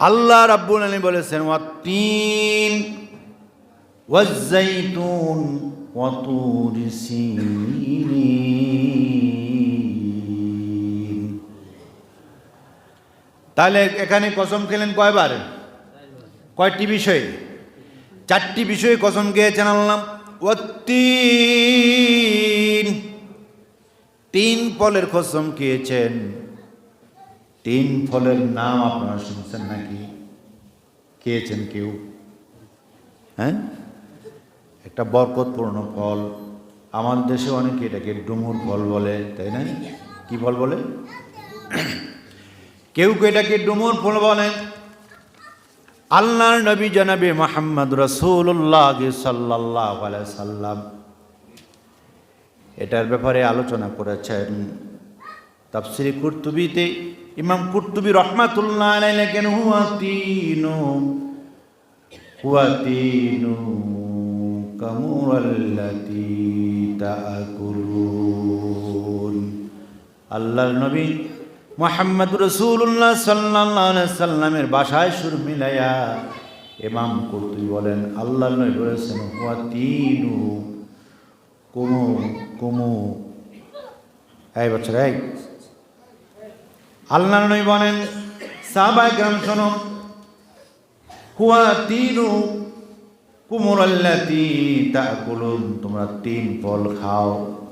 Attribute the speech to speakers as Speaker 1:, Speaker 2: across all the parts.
Speaker 1: আল্লাহ রাব্বুল আলী বলেছেন ওয়াতিন ওয়াজ্জাইতুন ওয়াতুর তাহলে এখানে কসম খেলেন কয়বার? কয়টি বিষয়ে? চারটি বিষয়ে কসম খেয়েছেন আল্লাহ। ওয়াতিন তিন পলের কসম খেয়েছেন। তিন ফলের নাম আপনারা শুনছেন নাকি? খেয়েছেন কেউ? হ্যাঁ? একটা বরকতপূর্ণ ফল। আমাদের দেশে অনেকে এটাকে ডুমুর ফল বলে, তাই না? কি ফল বলে? কেউ কেউ এটাকে ডুমুর ফল বলেন আল্লাহর নবী জনাবে মোহাম্মদ রসুল্লাহ সাল্লাহ সাল্লাম। এটার ব্যাপারে আলোচনা করেছেন তাফসিরি কুর্তুবিতে। ইমাম কুর্তুবি রহমাতুল্লাহ আলাই লেখেন, হুয়া তিনু হুয়া তিনু কামুরাল্লাতি তাকুলুন আল্লাহর নবী মোহাম্মদ রসুল্লাহ সাল্লাহ সাল্লামের বাসায় সুর মিলাইয়া ইমাম কুর্তুবি বলেন আল্লাহ নবী বলেছেন, হুয়া তিনু, কুমু কুমু। এই বছর, এই আল্লাহ নবী বলেন, সাহাবায়ে গ্রাম শোনো, হুয়া তিনু কুমুরাল্লাতি তাকুলুন তোমরা তিন ফল খাও,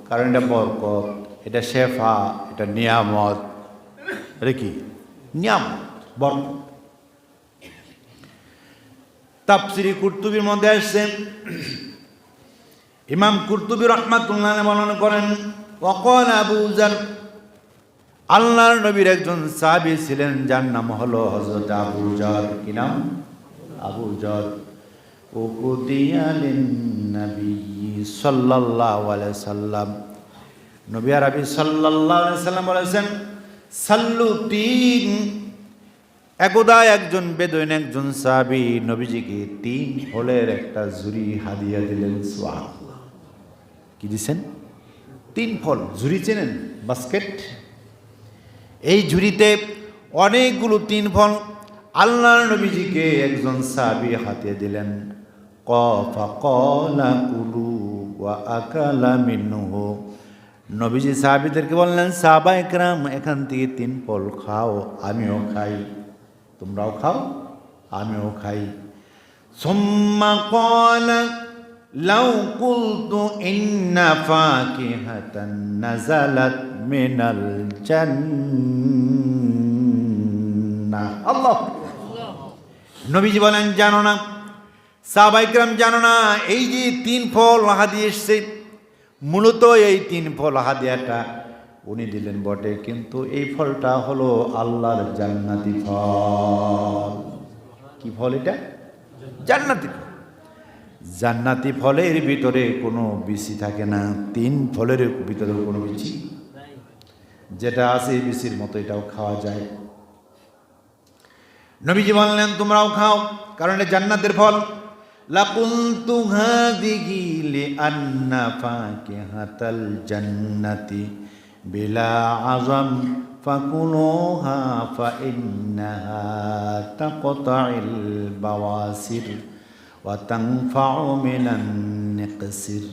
Speaker 1: কারণ এটা বরকত, এটা শেফা, এটা নিয়ামত। এটা কি? নিয়ামত, বরকত। তাপসিরি কুর্তুবির মধ্যে আসছে, ইমাম কুর্তুবি রহমাতুল্লাহ বর্ণনা করেন অকল আবু জার আল্লাহর নবীর একজন সাহাবী ছিলেন, যার নাম হলো হজরত আবু জর কি নাম? আবু জর আলাইহি সাল্লাম। নবী আরবি সাল্লাম বলেছেন, সাল্লু তিন। একদা একজন বেদইন, একজন সাহাবী নবীজিকে তিন ফলের একটা ঝুরি হাদিয়া দিলেন কি দিছেন? তিন ফল। ঝুরি চেনেন? বাস্কেট? এই ঝুড়িতে অনেকগুলো তিন ফল আল্লাহর নবীজিকে একজন সাবি হাতে দিলেন। কফা কলা কুলু আকালা মিনহু। নবীজি সাহাবিদেরকে বললেন, সাহাবা একরাম, এখান থেকে তিন ফল খাও, আমিও খাই। তোমরাও খাও, আমিও খাই। সুম্মা কলা লাউ কুলতু ইন্না ফাকিহাতান নাজালাত মিনাল জান্নাহ। আল্লাহ। নবীজি বলেন, জানো না, সাহবাইকরাম জানো না, এই যে তিন ফল হাদি এসছে, মূলত এই তিন ফল হাদিয়াটা উনি দিলেন বটে, কিন্তু এই ফলটা হলো আল্লাহর জান্নাতি ফল। কি ফল এটা? জান্নাতি ফল। জান্নাতি ফলের ভিতরে কোনো বিচি থাকে না, তিন ফলের ভিতরে কোনো বিচি যেটা আছে এই বিচির মতো এটাও খাওয়া যায়। নবীজি বললেন, তোমরাও খাও, কারণ এটা জান্নাতের ফল। লাকুনতু হাদিহি লিআন্না ফাকিহাতাল জান্নাতি বিলা আযম। ফাকুলুহা ফাইন্নাহা তাকতাইল বাওয়াসির ওয়া তানফাউ মিনান নিকসির।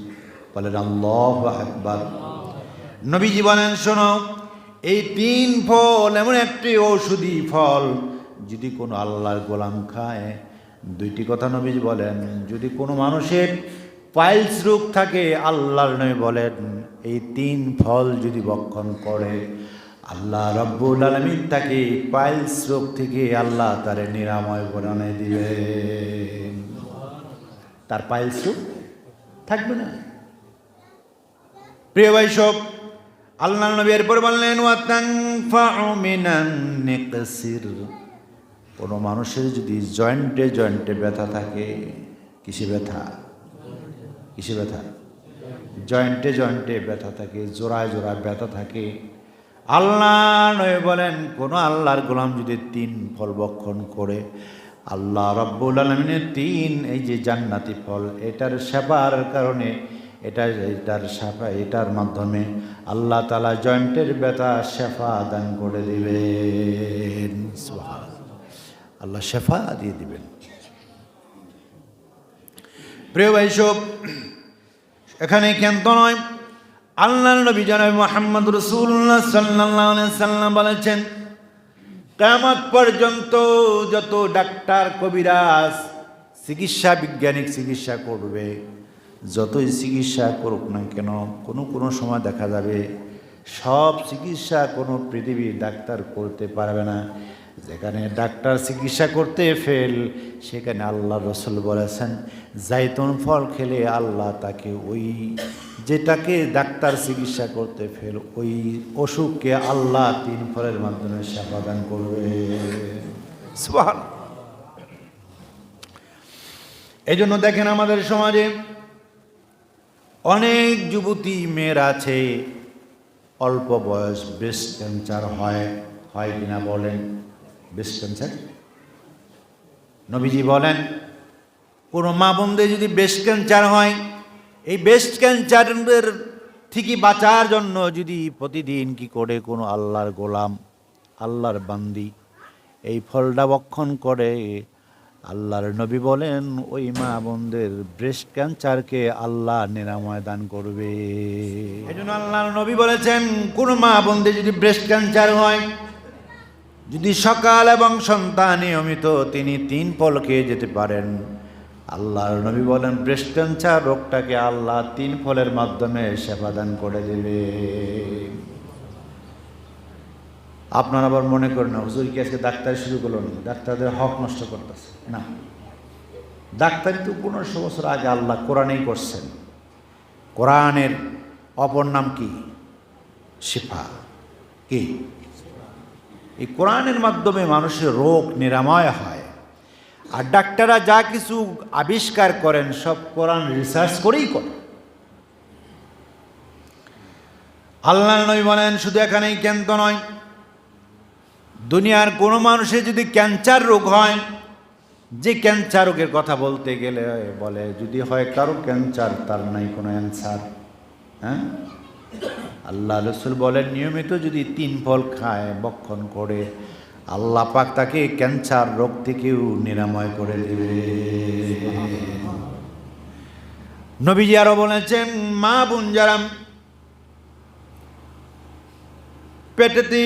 Speaker 1: বলেন, আল্লাহু আকবার। নবীজি বলেন, শোনো এই তিন ফল, এমন একটি ঔষধি ফল, যদি কোনো আল্লাহর গোলাম খায়, দুইটি কথা নবীজ বলেন, যদি কোনো মানুষের পাইলস রোগ থাকে, আল্লাহর নবী বলেন, এই তিন ফল যদি বক্ষণ করে, আল্লাহ রব্বুল আলমিন তাকে পাইলস রোগ থেকে আল্লাহ তার নিরাময় বনানে দিবে তার পাইলস রোগ থাকবে না। প্রিয় ভাই সব আল্লাহ নবী এরপর বললেন কোনো মানুষের যদি জয়েন্টে জয়েন্টে ব্যথা থাকে, কিসে ব্যথা? কিসে ব্যথা? জয়েন্টে জয়েন্টে ব্যথা থাকে, জোড়ায় জোড়ায় ব্যথা থাকে। আল্লাহ নয় বলেন, কোনো আল্লাহর গোলাম যদি তিন ফল বক্ষণ করে, আল্লাহ রব্বুল আলমিনের তিন, এই যে জান্নাতি ফল, এটার সেবার কারণে এটা এটার সাফা, এটার মাধ্যমে আল্লাহ তালা জয়েন্টের ব্যথা শেফা দান করে দিবেন। আল্লাহ শেফা দিয়ে দিবেন। প্রিয় ভাই সব, এখানে কেন্ত নয় আল্লাহ নবী জনাব মোহাম্মদ রসুল্লাহ সাল্লাহ সাল্লাম বলেছেন কেমন পর্যন্ত যত ডাক্তার, কবিরাজ, চিকিৎসা বিজ্ঞানিক চিকিৎসা করবে যতই চিকিৎসা করুক না কেন, কোনো কোনো সময় দেখা যাবে সব চিকিৎসা কোনো পৃথিবীর ডাক্তার করতে পারবে না। যেখানে ডাক্তার চিকিৎসা করতে ফেল সেখানে আল্লাহ রসুল বলেছেন, জাইতুন ফল খেলে আল্লাহ তাকে ওই যেটাকে ডাক্তার চিকিৎসা করতে ফেল ওই অসুখকে আল্লাহ তিন ফলের মাধ্যমে সমাধান করবে। এই জন্য দেখেন আমাদের সমাজে অনেক যুবতী মেয়ের আছে। অল্প বয়স ব্রেস্ট ক্যান্সার হয়। হয় কিনা বলেন? Breast cancer? নবীজি বলেন, কোনো মা বোনদের যদি ব্রেস্ট ক্যান্সার হয়, এই ব্রেস্ট ক্যান্সারের থেকে বাঁচার জন্য যদি প্রতিদিন কি করে কোনো আল্লাহর গোলাম, আল্লাহর বান্দি এই ফলটা বক্ষণ করে আল্লাহর নবী বলেন, ওই মা বোনদের ব্রেস্ট ক্যান্সারকে আল্লাহ নিরাময় দান করবে। এই জন্য আল্লাহর নবী বলেছেন, কোন মা বোনদের যদি ব্রেস্ট ক্যান্সার হয়, যদি সকাল এবং সন্তান নিয়মিত তিনি তিন খেয়ে যেতে পারেন। আল্লাহর নবী বলেন ব্রেস্ট ক্যান্সার রোগটাকে আল্লাহ তিন ফলের মাধ্যমে সেবা দান করে দেবে। আপনারা আবার মনে করেন না, হুজুর কি আজকে ডাক্তারি শুরু করল না ডাক্তারদের হক নষ্ট করতেছে। না। ডাক্তারি তো পনেরোশো বছর আগে আল্লাহ কোরআনেই করছেন। কোরআনের অপর নাম কি? শিফা। কি? এই কোরআনের মাধ্যমে মানুষের রোগ নিরাময় হয়। আর ডাক্তাররা যা কিছু আবিষ্কার করেন, সব কোরআন রিসার্চ করেই করে। আল্লাহ নবী বলেন, শুধু এখানেই কেন্দ্র নয় দুনিয়ার কোনো মানুষের যদি ক্যান্সার রোগ হয়, যে ক্যান্সার রোগের কথা বলতে গেলে বলে, যদি হয় কারও ক্যান্সার, তার নাই কোনো অ্যান্সার হ্যাঁ? আল্লাহ রসুল বলেন, নিয়মিত যদি তিন ফল খায়, বক্ষণ করে, আল্লাহ পাক তাকে ক্যান্সার রোগ থেকেও নিরাময় করে দেবে। নবীজি আরও বলেছেন, মা বোন যারা পেটেতে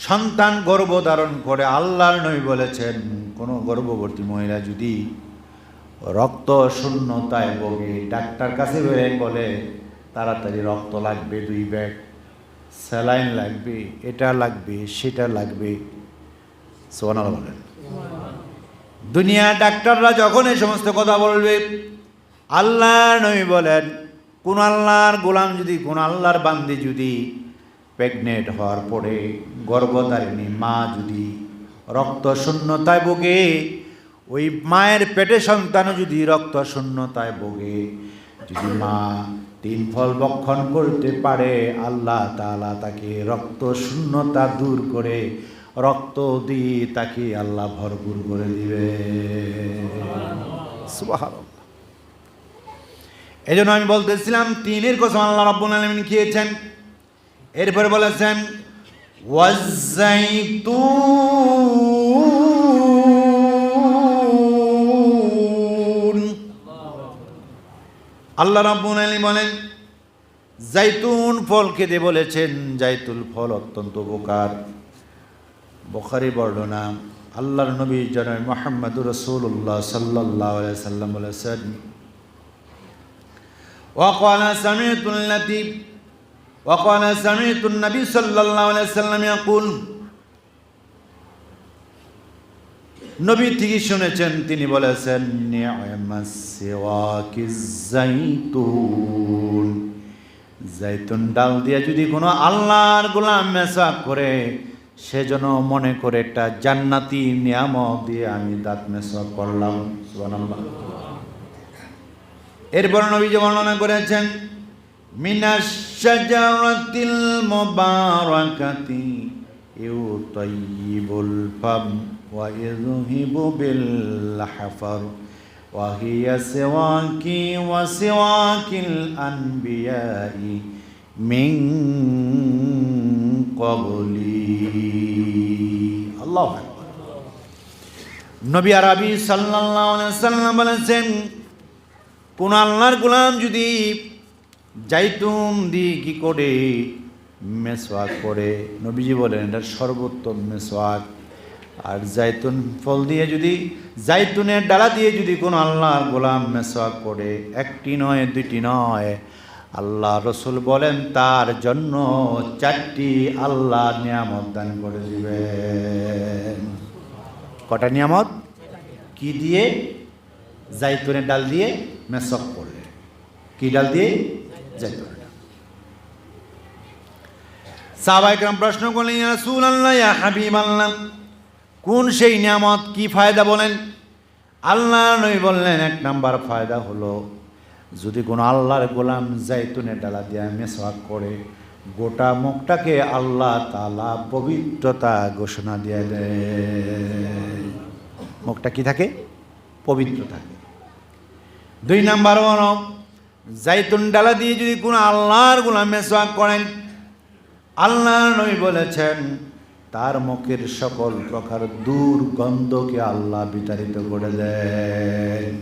Speaker 1: সন্তান গর্ভধারণ করে আল্লাহর নবী বলেছেন, কোনো গর্ভবতী মহিলা যদি রক্ত শূন্যতায় ভোগে, ডাক্তার কাছে বেরোয় বলে, তাড়াতাড়ি রক্ত লাগবে দুই ব্যাগ, স্যালাইন লাগবে, এটা লাগবে, সেটা লাগবে। সোনাল বলেন। দুনিয়া ডাক্তাররা যখন এই সমস্ত কথা বলবে আল্লাহ নবী বলেন, কোন আল্লাহর গোলাম যদি, কোন আল্লাহর বান্দি যদি প্রেগনেন্ট হওয়ার পরে গর্ভধারিণী মা যদি রক্ত শূন্যতায় ভোগে, ওই মায়ের পেটে সন্তান যদি রক্ত শূন্যতায় ভোগে, যদি মা তিন ফল বক্ষণ করতে পারে, আল্লাহ তালা তাকে রক্ত শূন্যতা দূর করে রক্ত দিয়ে তাকে আল্লাহ ভরপুর করে দিবে। এই জন্য আমি বলতেছিলাম, তিনের কসম আল্লাহ রব্বুল আলমিন খেয়েছেন। এরপরে বলেছেন ওয়াজ্জাইতুন আল্লাহ রাব্বুল আলামিন বলেন জাইতুন ফল খেতে বলেছেন জাইতুল ফল অত্যন্ত উপকার বখারি বর্ণনা আল্লাহর নবী জনাব মোহাম্মদ রসুল্লাহ সাল্লাহ সাল্লাম বলেছেন وقال سمعت التي وقال سمعت النبي صلى الله عليه وسلم يقول নবী থেকে শুনেছেন তিনি বলেছেন নি'মাস সিওয়াকিজ জাইতুন জাইতুন ডাল দিয়ে যদি কোনো আল্লাহর গোলাম মেসাক করে সেজন্য মনে করে একটা জান্নাতি নিয়ামত দিয়ে আমি দাঁত মেসাক করলাম সুবহানাল্লাহ এরপর নবী যে বর্ণনা করেছেন মিনাশ শাজারাতিল মুবারাকাতি ইউতাইয়িবুল ফাম ওয়া ইযহিবু বিল হাফার وهي سواكي وسواك الأنبياء من قبلي الله أكبر নবী আরবি সাল্লাল্লাহু আলাইহি সাল্লাম বলেছেন কোন আল্লাহর গোলাম যদি জাইতুন দিয়ে কি করে মেসওয়াক করে নবীজি বলেন, এটা সর্বোত্তম মেসওয়াক। আর জাইতুন ফল দিয়ে যদি জাইতুনের ডালা দিয়ে যদি কোনো আল্লাহর গোলাম মেসওয়াক করে একটি নয়, দুইটি নয়। আল্লাহ রসুল বলেন, তার জন্য চারটি আল্লাহ নিয়ামত দান করে দিবেন। কটা নিয়ামত? কি দিয়ে? জাইতুনের ডাল দিয়ে মেসক করলে কি ডাল দিয়ে? ডাল সাহবাইকরাম প্রশ্ন করলেন রাসূল আল্লাহ ইয়া হাবিব আল্লাহ কোন সেই নিয়ামত কি ফায়দা বলেন? আল্লাহ নবী বললেন, এক নাম্বার ফায়দা হলো, যদি কোনো আল্লাহর গোলাম জাইতুনের ডালা দিয়ে মেসওয়াক করে, গোটা মুখটাকে আল্লাহ তালা পবিত্রতা ঘোষণা দিয়ে দেয়। মুখটা কি থাকে? পবিত্র থাকে দুই নাম্বার হল জাইতুন ডালা দিয়ে যদি কোনো আল্লাহর গোলাম মেসওয়াক করেন আল্লাহ নবী বলেছেন, তার মুখের সকল প্রকার দুর্গন্ধকে আল্লাহ বিতাড়িত করে দেন।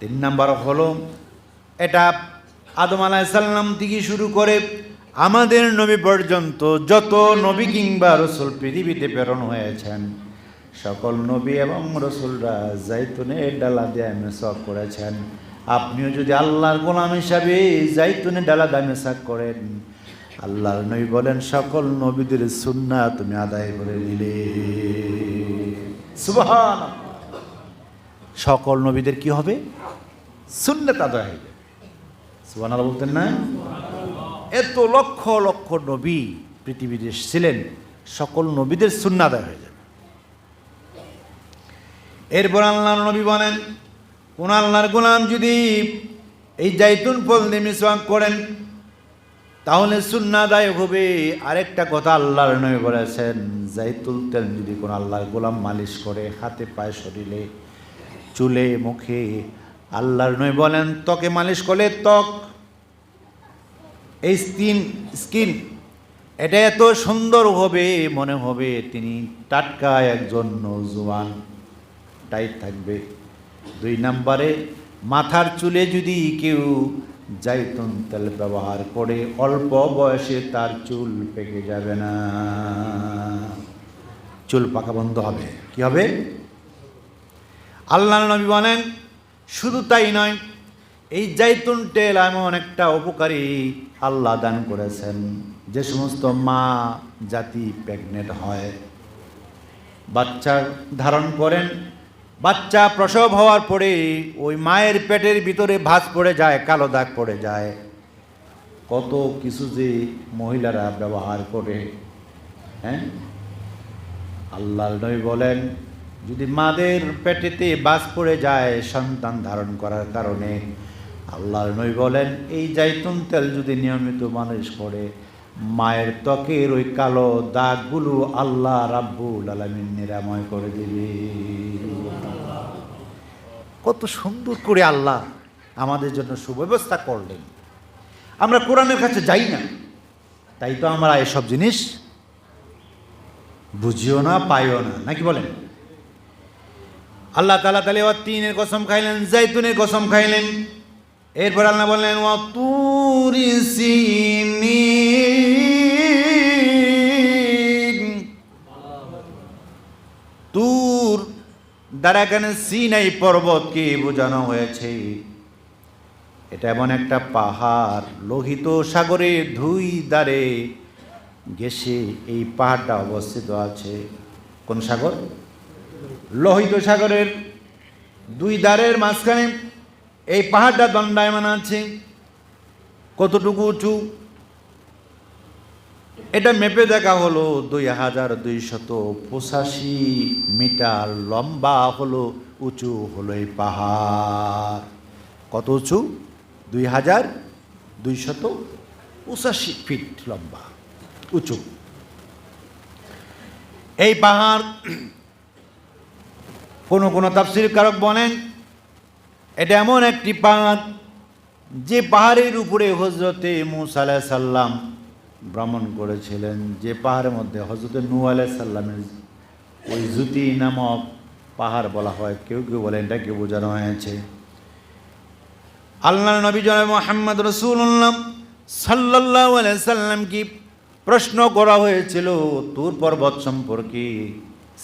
Speaker 1: তিন নাম্বার হলো, এটা আদম আলাইসাল্লাম থেকে শুরু করে আমাদের নবী পর্যন্ত যত নবী কিংবা রসুল পৃথিবীতে প্রেরণ হয়েছেন, সকল নবী এবং রসুলরা জাইতুনের ডালা দিয়ে মেসক করেছেন। আপনিও যদি আল্লাহর গোলাম হিসাবে জাইতুনের ডালা দিয়ে মেসাক করেন আল্লাহর নবী বলেন সকল নবীদের সুন্না তুমি আদায় করে নিলে। সুবহান সকল নবীদের কি হবে? সুন্নত আদায় হয়ে যাবে। সুবহান বলতেন না? এত লক্ষ লক্ষ নবী পৃথিবীতে ছিলেন সকল নবীদের সুন্না আদায় হয়ে যাবে। এরপর আল্লাহ নবী বলেন কোন আল্লাহর গোলাম যদি এই জাইতুন ফল দিয়ে করেন, তাহলে সুন্নাদায়ক হবে। আরেকটা কথা আল্লাহর নয় বলেছেন, জাইতুল তেল যদি কোনো আল্লাহর গোলাম মালিশ করে, হাতে পায়ে শরীরে, চুলে, মুখে, আল্লাহর নয় বলেন, ত্বকে মালিশ করলে ত্বক, এই স্কিন স্কিন, এটা এত সুন্দর হবে, মনে হবে তিনি টাটকা একজন নৌজওয়ান, টাইট থাকবে। দুই নম্বরে, মাথার চুলে যদি কেউ জাইতুন তেল ব্যবহার করে, অল্প বয়সে তার চুল পেকে যাবে না। চুল পাকা বন্ধ হবে। কি হবে? আল্লাহ নবী বলেন, শুধু তাই নয়, এই জাইতুন তেল এমন একটা উপকারী আল্লাহ দান করেছেন, যে সমস্ত মা জাতি প্রেগনেন্ট হয়। বাচ্চা ধারণ করেন বাচ্চা প্রসব হওয়ার পরে ওই মায়ের পেটের ভিতরে ভাঁজ পড়ে যায়, কালো দাগ পড়ে যায়। কত কিছু যে মহিলারা ব্যবহার করে হ্যাঁ? আল্লাহ নবী বলেন, যদি মাদের পেটেতে বাস পড়ে যায় সন্তান ধারণ করার কারণে, আল্লাহর নবী বলেন, এই জাইতুন তেল যদি নিয়মিত মানুষ করে, মায়ের ত্বকের ওই কালো দাগগুলো আল্লাহ রাব্বুল আলমিন নিরাময় করে দিবে। কত সুন্দর করে আল্লাহ আমাদের জন্য সুব্যবস্থা করলেন। আমরা কোরআনের কাছে যাই না। তাই তো আমরা এসব জিনিস বুঝিও না, পাইও না। নাকি বলেন? আল্লাহ তালা তালে তিনের কসম খাইলেন জাইতুনের কসম খাইলেন। এরপর আল্লাহ বললেন ও তুরি তুর দ্বারা এখানে সিনাই পর্বতকে বোঝানো হয়েছে? এটা এমন একটা পাহাড়, লোহিত সাগরের দুই দ্বারে গেছে এই পাহাড়টা অবস্থিত আছে। কোন সাগর? লোহিত সাগরের দুই দ্বারের মাঝখানে এই পাহাড়টা দণ্ডায়মান আছে। কতটুকু উঁচু? এটা মেপে দেখা হলো দুই হাজার দুইশত পঁচাশি মিটার লম্বা হলো, উঁচু হলো এই পাহাড়। কত উঁচু? দুই হাজার দুইশত পঁচাশি ফিট লম্বা, উঁচু। এই পাহাড় কোনো কোনো তাফসির কারক বলেন, এটা এমন একটি পাহাড় যে পাহাড়ের উপরে হজরতে মুসা সাল্লাম ভ্রমণ করেছিলেন যে পাহাড়ের মধ্যে হজরত নু সাল্লামের ওই জুতি নামক পাহাড় বলা হয়, কেউ কেউ বলেন এটাকে বোঝানো হয়েছে? আল্লাহ নবী জনাব মোহাম্মদ রসুল্লাম সাল্লাহ সাল্লাম কি প্রশ্ন করা হয়েছিল তুর পর্বত সম্পর্কে,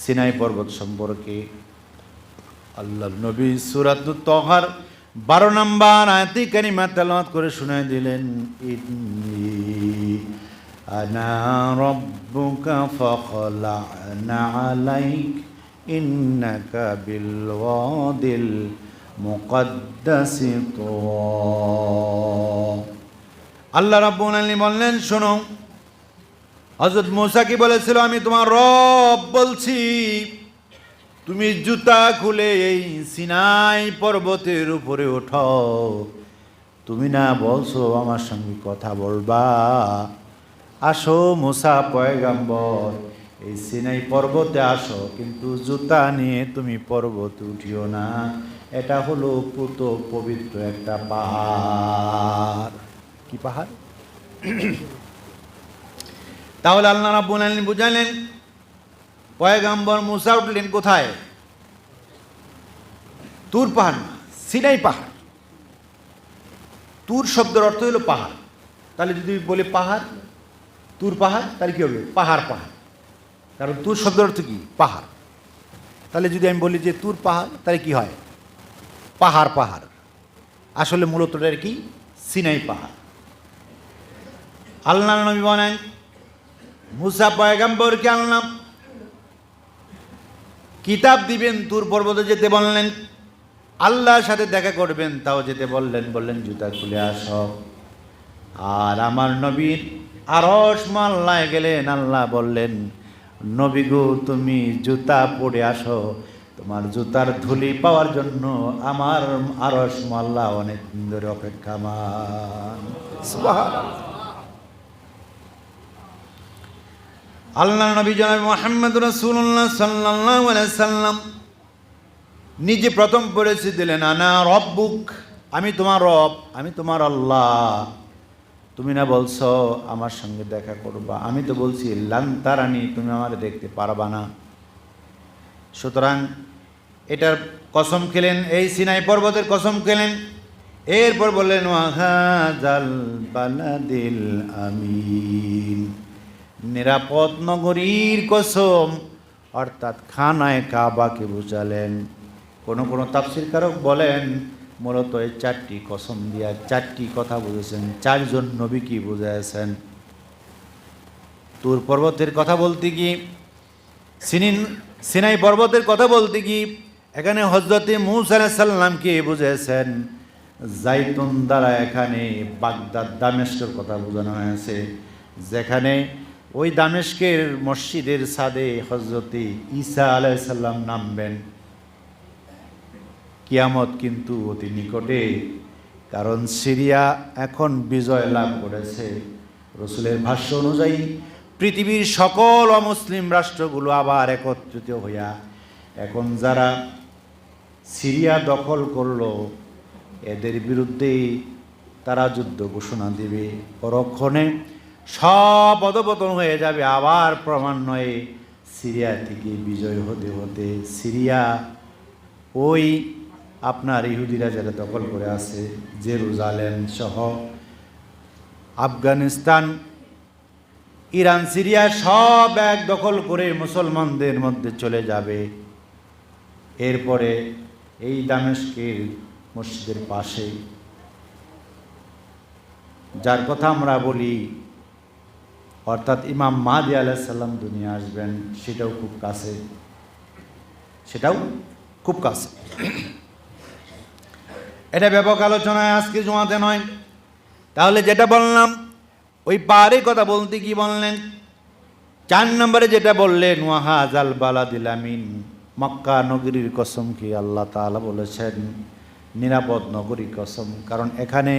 Speaker 1: সিনাই পর্বত সম্পর্কে? আল্লাহ নবী সুরাত তহার বারো নম্বর আয়াতি কারিমা তেলাওয়াত করে শুনে দিলেন রব্বুকা ফখলা'না আলাইক ইন্নাকা বিল ওয়াদিল মুকদ্দাসি তুওয়া আল্লাহ রাব্বুল আলামিন বললেন, শোনো, হযরত মূসা কি বলেছিল? আমি তোমার রব বলছি, তুমি জুতা খুলে এই সিনাই পর্বতের উপরে ওঠো। তুমি না বলছো আমার সঙ্গে কথা বলবা? আসো মুসা পয়গাম্বর, এই সিনাই পর্বতে আসো, কিন্তু জুতা নিয়ে তুমি পর্বতে উঠিও না। এটা হলো পুত পবিত্র একটা পাহাড়। কি পাহাড়? তাহলে আল্লাহ রাব্বুল আলামিন বুঝালেন পয়গাম্বর মুসা উঠলেন কোথায়? তুর পাহাড় না, সিনাই পাহাড়। তুর শব্দের অর্থ হলো পাহাড়। তাহলে যদি বলে পাহাড় তুর পাহাড়, তাহলে কী হবে? পাহাড় পাহাড়। কারণ তুর শব্দের অর্থ কি? পাহাড়। তাহলে যদি আমি বলি যে তুর পাহাড়, তাহলে কি হয়? পাহাড় পাহাড়। আসলে মূলত এটার কি? সিনাই পাহাড়। আল্লাহ নবী বলেন, মুসা পয়গাম্বরকে আনলাম কিতাব দিবেন, তুর পর্বতে যেতে বললেন। আল্লাহর সাথে দেখা করবেন, তাও যেতে বললেন বললেন, জুতা খুলে আস। আর আমার নবীর আরস মাল্লায় গেলেন, আল্লাহ বললেন, নবী গো, তুমি জুতা পরে আসো। তোমার জুতার ধুলি পাওয়ার জন্য আমার আরস মাল্লা অনেক ধরে অপেক্ষা মান। আল্লাহ নবী জনাব মোহাম্মদ রসুল্লাহ সাল্লাহ সাল্লাম নিজে প্রথম পরিচয় দিলেন, আনা রব্বুক, আমি তোমার রব, আমি তোমার আল্লাহ। তুমি না বলছ, আমার সঙ্গে দেখা করবা। আমি তো বলছি লান্তারানি তুমি আমার দেখতে পারবা না। সুতরাং এটার কসম খেলেন, এই সিনাই পর্বতের কসম খেলেন। এরপর বললেন ওয়াহাজাল আমিন। নিরাপদ নগরীর কসম, অর্থাৎ খানায় কাবাকে বুঝালেন। কোনো কোনো তাফসির কারক বলেন মূলত এই চারটি কসম দিয়া চারটি কথা বুঝেছেন, চারজন নবী কি বুঝাইছেন তুর পর্বতের কথা বলতে কি, সিনিন, সিনাই পর্বতের কথা বলতে কি, এখানে হজরতে মুসা সাল্লামকে বুঝেছেন জাইতুন দ্বারা এখানে বাগদাদ, দামেস্কের কথা বোঝানো হয়েছে, যেখানে ওই দামেস্কের মসজিদের সাদে হজরতে ঈসা আলাইসাল্লাম নামবেন। কিয়ামত কিন্তু অতি নিকটে কারণ সিরিয়া এখন বিজয় লাভ করেছে। রসুলের ভাষ্য অনুযায়ী, পৃথিবীর সকল অমুসলিম রাষ্ট্রগুলো আবার একত্রিত হইয়া, এখন যারা সিরিয়া দখল করল, এদের বিরুদ্ধে তারা যুদ্ধ ঘোষণা দেবে। পরক্ষণে সব অধপতন হয়ে যাবে, আবার ক্রমান্বয়ে সিরিয়া থেকে বিজয় হতে হতে সিরিয়া ওই আপনার ইহুদিরা যারা দখল করে আছে, জেরুজালেম সহ আফগানিস্তান, ইরান, সিরিয়া, সব এক দখল করে মুসলমানদের মধ্যে চলে যাবে। এরপরে এই দামেস্কের মসজিদের পাশে। যার কথা আমরা বলি, অর্থাৎ ইমাম মাদি আলাইসাল্লাম দুনিয়া আসবেন, সেটাও খুব কাছে। সেটাও খুব কাছে। এটা ব্যাপক আলোচনায় আজকে জমাতে নয়। তাহলে যেটা বললাম, ওই পাহাড়ের কথা বলতে কি বললেন? চার নম্বরে যেটা বললেন ওয়াহাজ আল বালাদিল আমিন। মক্কা নগরীর কসম কি আল্লাহ তাআলা বলেছেন, নিরাপদ নগরী কসম। কারণ এখানে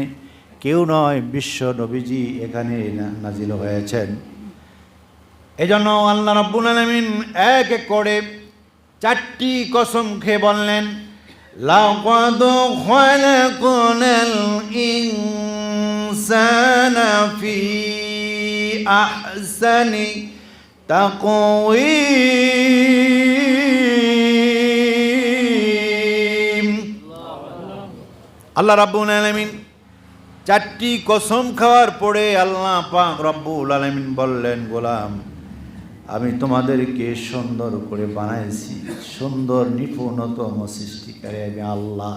Speaker 1: কেউ নয়, বিশ্ব নবীজি এখানে নাজিল হয়েছেন। এজন্য আল্লাহ রাব্বুল আলামিন এক এক করে চারটি কসম খেয়ে বললেন। لقد خلقنا الإنسان في أحسن তাকওয়িম আল্লাহ রাব্বুল আলামিন চারটি কসম খাওয়ার পরে আল্লাহ পাক রব্বুল আলামিন বললেন, গোলাম আমি তোমাদেরকে সুন্দর করে বানাইছি। সুন্দর নিপুণতম সৃষ্টিকারী আমি আল্লাহ।